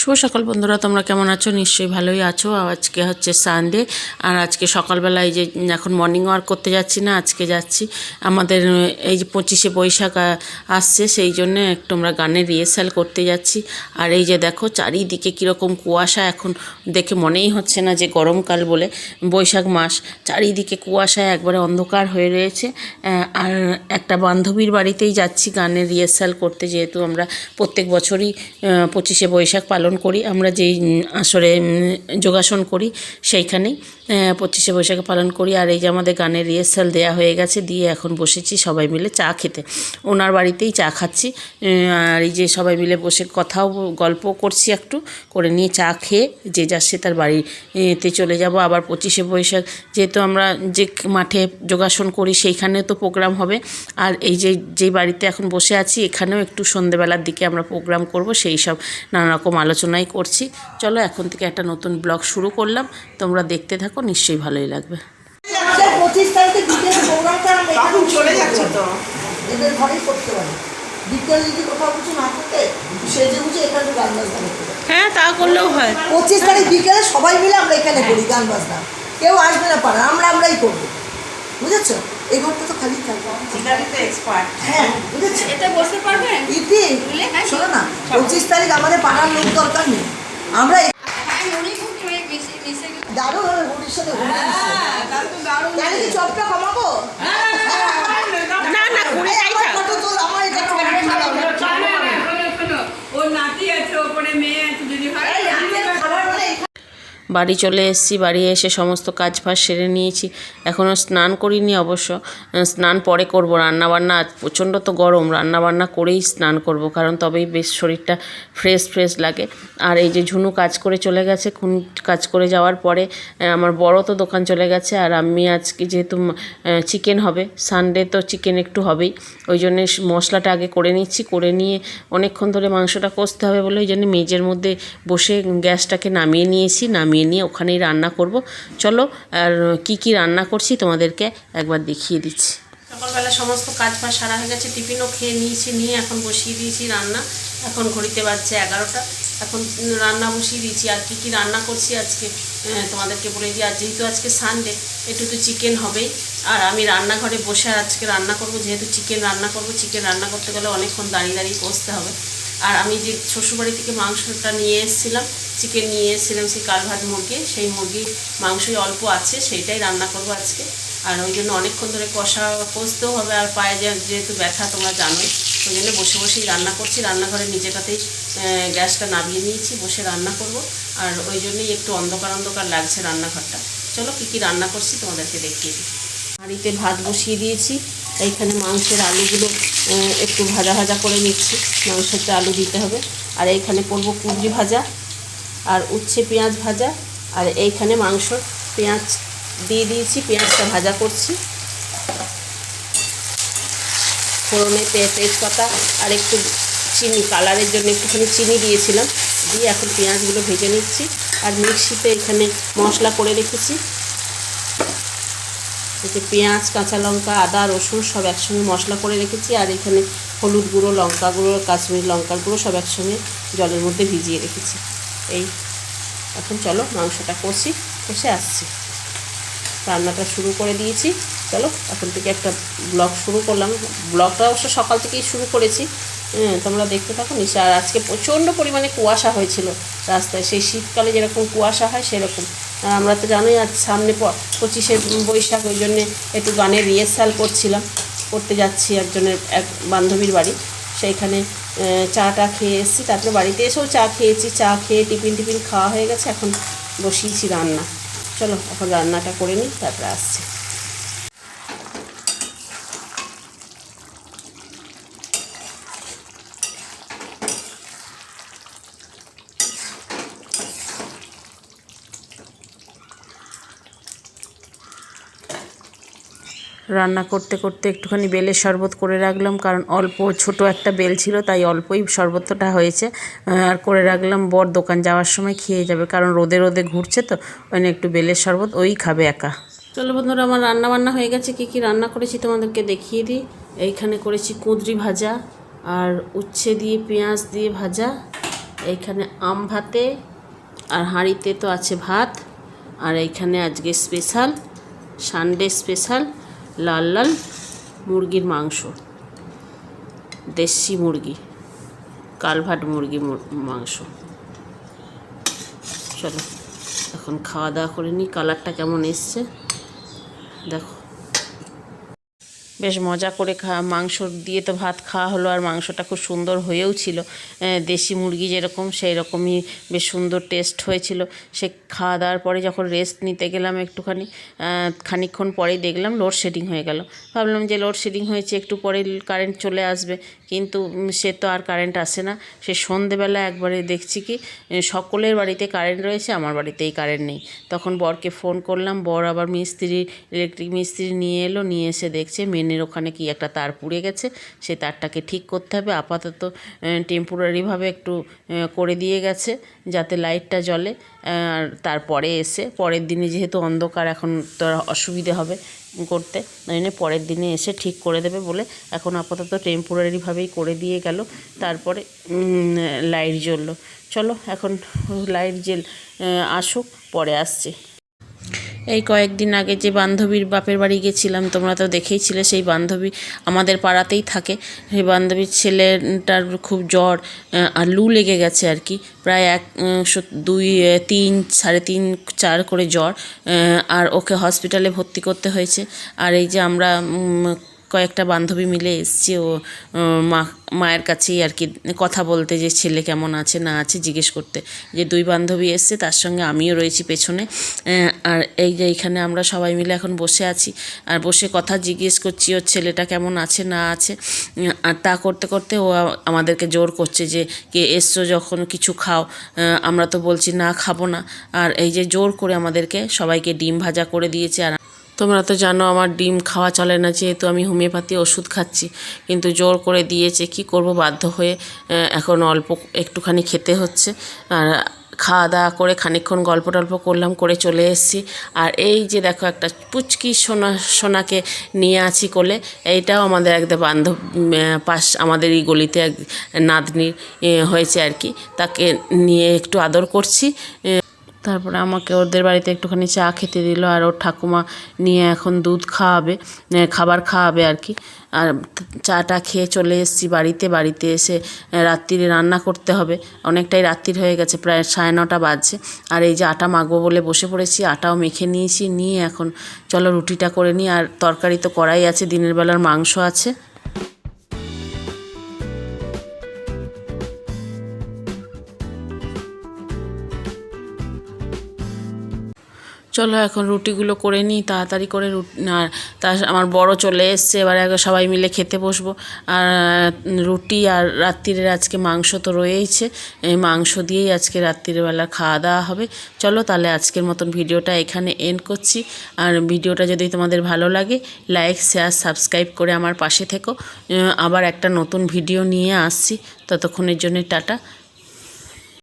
শুভ সকাল বন্ধুরা, তোমরা কেমন আছো? নিশ্চয়ই ভালোই আছো। আজকে হচ্ছে সানডে আর আজকে সকালবেলায় যে এখন মর্নিং ওয়াক করতে যাচ্ছি না, আজকে যাচ্ছি আমাদের এই যে পঁচিশে বৈশাখ আসছে, সেই জন্য একটু আমরা গানের রিহার্সাল করতে যাচ্ছি। আর এই যে দেখো, চারিদিকে কীরকম কুয়াশা, এখন দেখে মনেই হচ্ছে না যে গরমকাল বলে বৈশাখ মাস। চারিদিকে কুয়াশায় একবারে অন্ধকার হয়ে রয়েছে। আর একটা বান্ধবীর বাড়িতেই যাচ্ছি গানের রিহার্সাল করতে, যেহেতু আমরা প্রত্যেক বছরই পঁচিশে বৈশাখ পালন করি, আমরা যেই আসরে যোগাসন করি সেইখানেই পঁচিশে বৈশাখে পালন করি। আর এই যে আমাদের গানের রিহার্সাল দেওয়া হয়ে গেছে, দিয়ে এখন বসেছি সবাই মিলে চা খেতে। ওনার বাড়িতেই চা খাচ্ছি আর এই যে সবাই মিলে বসে কথাও, গল্প করছি একটু, করে নিয়ে চা খেয়ে যে সে তার বাড়িতে চলে যাব। আবার পঁচিশে বৈশাখ, যেহেতু আমরা যে মাঠে যোগাসন করি সেইখানেও তো প্রোগ্রাম হবে। আর এই যে যেই বাড়িতে এখন বসে আছি, এখানেও একটু সন্ধেবেলার দিকে আমরা প্রোগ্রাম করব, সেই সব নানা রকম আলোচনাই করছি। চলো এখন থেকে একটা নতুন ব্লগ শুরু করলাম। তোমরা দেখতে থাকো নিশ্চয়ই ভালোই লাগবে। পঁচিশ তারিখে বিকেল প্রোগ্রামটা আমরা এখানে তখন চলে যাচ্ছে তো। এদের ঘরেই করতে পারি বিকেল যদি কোথাও কিছু না করতে সেজে বুঝে এখানে গান বাজনা হ্যাঁ তা করলেও হয়। পঁচিশ তারিখ বিকেলে সবাই মিলে আমরা এখানে করি গান বাজনা। কেউ আসবে না পারে আমরা আমরাই করব। বুঝেছ? এই ঘরটা তো খালি থাকবে হ্যাঁ বুঝেছ? এতে বসতে পারবেন ইতি শোনো না পঁচিশ তারিখ আমাদের পাড়ার লোক দরকার নেই। আমরা হ্যাঁ হয়ে দারুণ হবে তাহলে কি চপটা কমাবো না না এই আমার ফটো তোল আমার এটা ওর নাতি আছে ওপরে মেয়ে আছে যদি হয় খাবার হলে বাড়ি চলে এসেছি, বাড়ি এসে সমস্ত কাজ ফাজ সেরে নিয়েছি। এখনও স্নান করিনি অবশ্য। স্নান পরে করব। রান্নাবান্না আজ প্রচণ্ড তো গরম। রান্নাবান্না করেই স্নান করব, কারণ তবেই বেশ শরীরটা ফ্রেশ ফ্রেশ লাগে। আর এই যে ঝুনু কাজ করে চলে গেছে, খুন কাজ করে যাওয়ার পরে আমার বড় তো দোকান চলে গেছে, আর আমি আজকে যেহেতু চিকেন হবে সানডে তো চিকেন একটু হবেই। ওই জন্যে মশলাটা আগে করে নিচ্ছি, করে নিয়ে অনেকক্ষণ ধরে মাংসটা কষতে হবে বলে ওই জন্য মেজের মধ্যে বসে গ্যাসটাকে নামিয়ে নিয়েছি, নামিয়ে নিয়ে ওখানেই রান্না করব। চলো, আর কি কি রান্না করছি তোমাদেরকে একবার দেখিয়ে দিচ্ছি। সকালবেলা সমস্ত কাজ বাজ সারা হয়ে গেছে, টিফিনও খেয়ে নিয়েছি, নিয়ে এখন বসিয়ে দিয়েছি রান্না। এখন ঘড়িতে বাজছে এগারোটা। এখন রান্না বসিয়ে দিয়েছি। আর কি কি রান্না করছি আজকে? তোমাদেরকে বলে দিই, আর যেহেতু আজকে সানডে একটু তো চিকেন হবেই। আর আমি রান্নাঘরে বসে আজকে রান্না করব, যেহেতু চিকেন রান্না করব চিকেন রান্না করতে গেলে অনেকক্ষণ দাঁড়িয়ে দাঁড়িয়ে কষতে হবে। আর আমি যে শ্বশুরবাড়ি থেকে মাংসটা নিয়ে এসেছিলাম চিকেন নিয়ে এসেছিলাম সেই কালভাত মুরগি সেই মুরগির মাংসই অল্প আছে সেইটাই রান্না করব আজকে। আর ওই জন্য অনেকক্ষণ ধরে কষা কষতেও হবে আর পায়ে যেহেতু ব্যথা তোমরা জানোই। ওই জন্য বসে বসেই রান্না করছি রান্নাঘরে নিজেটাতেই আহ, গ্যাসটা নামিয়ে নিয়েছি বসে রান্না করব। আর ওই জন্যই একটু অন্ধকার অন্ধকার লাগছে রান্নাঘরটা। চলো কী কী রান্না করছি তোমাদেরকে দেখিয়ে দিই। হাঁড়িতে ভাত বসিয়ে দিয়েছি। এইখানে মাংসের আলুগুলো একটু ভাজা ভাজা করে নিচ্ছি। মাংসতে আলু দিতে হবে। আর এইখানে করব কুঁদরি ভাজা আর উচ্ছে পেঁয়াজ ভাজা। আর এইখানে মাংস পেঁয়াজ দিয়ে দিয়েছি, পেঁয়াজটা ভাজা করছি। ফোড়নে তেজপাতা আর একটু চিনি, কালারের জন্য একটুখানি চিনি দিয়েছিলাম। দিয়ে এখন পেঁয়াজগুলো ভেজে নিচ্ছি। আর মিক্সিতে এখানে মশলা করে রেখেছি। এতে পেঁয়াজ, কাঁচা লঙ্কা, আদা, রসুন সব একসঙ্গে মশলা করে রেখেছি আর এখানে হলুদ গুঁড়ো, লঙ্কা গুঁড়ো, কাশ্মীরি লঙ্কার গুঁড়ো সব একসঙ্গে জলের মধ্যে ভিজিয়ে রেখেছি। এই, এখন চলো মাংসটা কষি, কষে আসছি। রান্নাটা শুরু করে দিয়েছি। চলো, এখন থেকে একটা ব্লগ শুরু করলাম। ব্লগটা অবশ্য সকাল থেকেই শুরু করেছি। হ্যাঁ তোমরা দেখতে থাকো, নিশ্চয় আর আজকে প্রচণ্ড পরিমাণে কুয়াশা হয়েছিল। রাস্তায় সেই শীতকালে যেরকম কুয়াশা হয়, সেরকম। আর আমরা তো জানোই আজ সামনে পঁচিশে বৈশাখ, ওই জন্যে একটু গানের রিহার্সাল করছিলাম। করতে যাচ্ছি একজনের এক বান্ধবীর বাড়ি। সেইখানে চাটা খেয়ে এসেছি। তারপরে বাড়িতে এসেও চা খেয়েছি। চা খেয়ে টিফিন টিফিন খাওয়া হয়ে গেছে। এখন বসিয়েছি রান্না। চলো, এখন রান্নাটা করে নিই, তারপরে আসছি। রান্না করতে করতে একটুখানি বেলের শরবত করে রাখলাম, কারণ অল্প ছোট একটা বেল ছিল, তাই অল্পই শরবতটা হয়েছে। আর করে রাখলাম, বর দোকান যাওয়ার সময় খেয়ে যাবে, কারণ রোদে রোদে ঘুরছে তো, ওই একটু বেলের শরবত ওই খাবে একা। চলো বন্ধুরা, আমার রান্না বান্না হয়ে গেছে, কী কী রান্না করেছি তোমাদেরকে দেখিয়ে দিই। এইখানে করেছি কুঁদরি ভাজা আর উচ্ছে দিয়ে, পেঁয়াজ দিয়ে ভাজা। এইখানে আম ভাতে আর হাঁড়িতে তো আছে ভাত। আর এইখানে আজকে স্পেশাল সানডে স্পেশাল লাল লাল মুরগির মাংস। দেশি মুরগি কালভাট মুরগি মাংস। চলো, এখন খাওয়া দাওয়া করে নিই কালারটা কেমন এসছে? দেখো। বেশ মজা করে খা, মাংস দিয়ে তো ভাত খাওয়া হলো আর মাংসটা খুব সুন্দর হয়েও ছিল। দেশি মুরগি যেরকম, সেই রকমই বেশ সুন্দর টেস্ট হয়েছিল। সে খাওয়া দাওয়ার পরে যখন রেস্ট নিতে গেলাম একটুখানি খানিক্ষণ পরেই দেখলাম লোডশেডিং হয়ে গেল। ভাবলাম যে লোডশেডিং হয়েছে, একটু পরে কারেন্ট চলে আসবে। কিন্তু সে তো আর কারেন্ট আসে না। সে সন্ধেবেলা একবারে দেখছি কি সকলের বাড়িতে কারেন্ট রয়েছে, আমার বাড়িতেই কারেন্ট নেই। তখন বরকে ফোন করলাম, বর আবার মিস্ত্রি ইলেকট্রিক মিস্ত্রি নিয়ে এলো, নিয়ে এসে দেখছে মেনের ওখানে কি একটা তার পুড়ে গেছে। সেই তারটাকে ঠিক করতে হবে, আপাতত টেম্পোরারিভাবে একটু করে দিয়ে গেছে, যাতে লাইটটা জ্বলে। আর তারপরে এসে, পরের দিনে যেহেতু অন্ধকার, এখন তো অসুবিধে হবে করতে। এনে পরের দিনে এসে ঠিক করে দেবে বলে এখন আপাতত টেম্পোরারিভাবেই করে দিয়ে গেল। তারপরে লাইট জ্বললো। চলো এখন লাইট জেল আসুক, পরে আসছে। এই কয়েকদিন আগে যে বান্ধবীর বাপের বাড়ি গেছিলাম, তোমরা তো দেখেইছিলে, সেই বান্ধবী আমাদের পাড়াতেই থাকে। সেই বান্ধবীর ছেলেটার খুব জ্বর আর লু লেগে গেছে আর কি। প্রায় এক দুই তিন, সাড়ে তিন, চার করে জ্বর আর ওকে হসপিটালে ভর্তি করতে হয়েছে। আর এই যে আমরা কয়েকটা বান্ধবী মিলে এসছে, ও মা, মায়ের কাছেই আর কি কথা বলতে যে ছেলে কেমন আছে, না আছে জিজ্ঞেস করতে। যে দুই বান্ধবী এসছে, তার সঙ্গে আমিও রয়েছি পেছনে। আর এই যে এইখানে আমরা সবাই মিলে এখন বসে আছি। আর বসে কথা জিজ্ঞেস করছি, ওর ছেলেটা কেমন আছে, না আছে? আর তা করতে করতে ও আমাদেরকে জোর করছে যে, কে এসছো যখন কিছু খাও? আমরা তো বলছি, না, খাব না। আর এই যে জোর করে আমাদেরকে সবাইকে ডিম ভাজা করে দিয়েছে। আর তোমরা তো জানো আমার ডিম খাওয়া চলে না, যেহেতু আমি হোমিওপ্যাথি ওষুধ খাচ্ছি। কিন্তু জোর করে দিয়েছে, কি করব? বাধ্য হয়ে এখন অল্প একটুখানি খেতে হচ্ছে। আর খাওয়া দাওয়া করে খানিকক্ষণ গল্প টল্প করলাম, করে চলে এসেছি। আর এই যে দেখো, একটা পুচকি সোনা, সোনাকে নিয়ে আছি কোলে, এইটাও আমাদের একদম বান্ধব পাশ আমাদের এই গলিতে এক নাতনি হয়েছে আর কি। তাকে নিয়ে একটু আদর করছি তারপরে আমাকে ওদের বাড়িতে একটুখানি চা খেতে দিল আর ওর ঠাকুমা নিয়ে এখন দুধ খাওয়াবে খাবার খাওয়াবে আর কি। আর চাটা খেয়ে চলে এসেছি বাড়িতে বাড়িতে এসে রাত্রিরে রান্না করতে হবে। অনেকটাই রাত্রির হয়ে গেছে, প্রায় সাড়ে নটা বাজছে। আর এই যে আটা মাখবো বলে বসে পড়েছি, আটাও মেখে নিয়েছি, নিয়ে এখন চলো রুটিটা করে নিই। আর তরকারি তো করাই আছে, দিনের বেলার মাংস আছে। চলো এখন রুটিগুলো করে নিই, তাড়াতাড়ি করে রুটি আর তা আমার বড় চলে এসছে, এবার একবার সবাই মিলে খেতে বসবো। আর, রুটি আর রাত্রিরের আজকে মাংস তো রয়েইছে, এই মাংস দিয়েই আজকে রাত্রিবেলা খাওয়া দাওয়া হবে। চলো তাহলে আজকের মতন ভিডিওটা এখানে এন্ড করছি। আর ভিডিওটা যদি তোমাদের ভালো লাগে লাইক শেয়ার সাবস্ক্রাইব করে আমার পাশে থেকো। আবার একটা নতুন ভিডিও নিয়ে আসছি। ততক্ষণের জন্য টাটা।